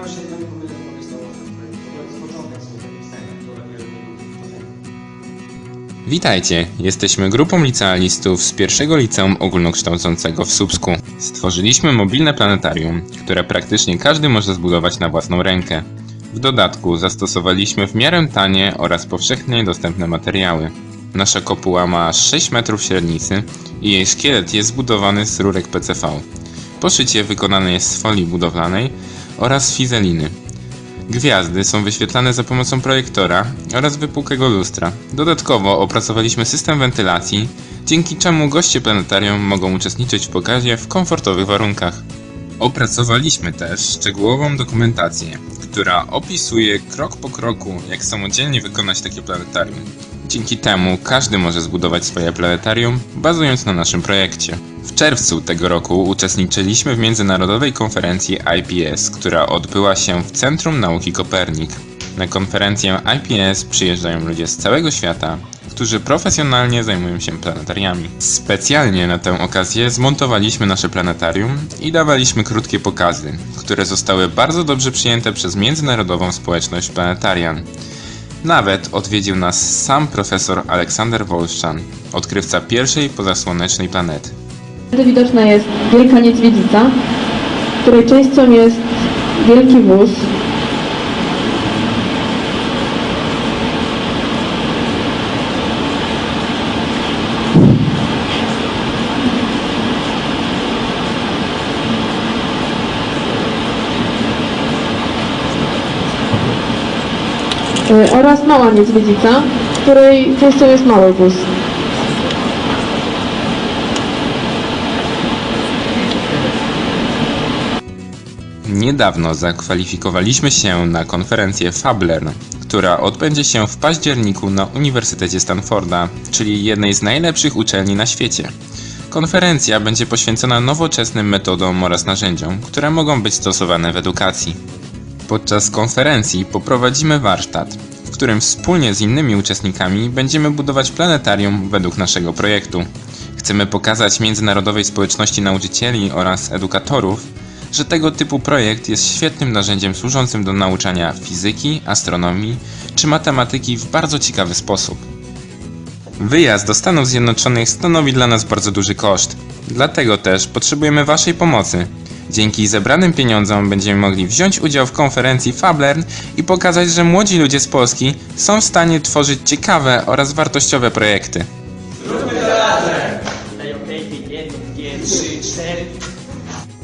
To początek Witajcie, jesteśmy grupą licealistów z pierwszego liceum ogólnokształcącego w Słupsku. Stworzyliśmy mobilne planetarium, które praktycznie każdy może zbudować na własną rękę. W dodatku zastosowaliśmy w miarę tanie oraz powszechnie dostępne materiały. Nasza kopuła ma aż 6 metrów średnicy i jej szkielet jest zbudowany z rurek PCV. Poszycie wykonane jest z folii budowlanej oraz fizeliny. Gwiazdy są wyświetlane za pomocą projektora oraz wypukłego lustra. Dodatkowo opracowaliśmy system wentylacji, dzięki czemu goście planetarium mogą uczestniczyć w pokazie w komfortowych warunkach. Opracowaliśmy też szczegółową dokumentację, która opisuje krok po kroku, jak samodzielnie wykonać takie planetarium. Dzięki temu każdy może zbudować swoje planetarium, bazując na naszym projekcie. W czerwcu tego roku uczestniczyliśmy w międzynarodowej konferencji IPS, która odbyła się w Centrum Nauki Kopernik. Na konferencję IPS przyjeżdżają ludzie z całego świata, którzy profesjonalnie zajmują się planetariami. Specjalnie na tę okazję zmontowaliśmy nasze planetarium i dawaliśmy krótkie pokazy, które zostały bardzo dobrze przyjęte przez międzynarodową społeczność planetarian. Nawet odwiedził nas sam profesor Aleksander Wolszczan, odkrywca pierwszej pozasłonecznej planety. Wtedy widoczna jest wielka niedźwiedzica, której częścią jest wielki wóz. Y, oraz mała niedźwiedzica, której częścią jest mały wóz. Niedawno zakwalifikowaliśmy się na konferencję Fablearn, która odbędzie się w październiku na Uniwersytecie Stanforda, czyli jednej z najlepszych uczelni na świecie. Konferencja będzie poświęcona nowoczesnym metodom oraz narzędziom, które mogą być stosowane w edukacji. Podczas konferencji poprowadzimy warsztat, w którym wspólnie z innymi uczestnikami będziemy budować planetarium według naszego projektu. Chcemy pokazać międzynarodowej społeczności nauczycieli oraz edukatorów, że tego typu projekt jest świetnym narzędziem służącym do nauczania fizyki, astronomii czy matematyki w bardzo ciekawy sposób. Wyjazd do Stanów Zjednoczonych stanowi dla nas bardzo duży koszt, dlatego też potrzebujemy Waszej pomocy. Dzięki zebranym pieniądzom będziemy mogli wziąć udział w konferencji FabLearn i pokazać, że młodzi ludzie z Polski są w stanie tworzyć ciekawe oraz wartościowe projekty. Zróbmy to razem! 3, 4,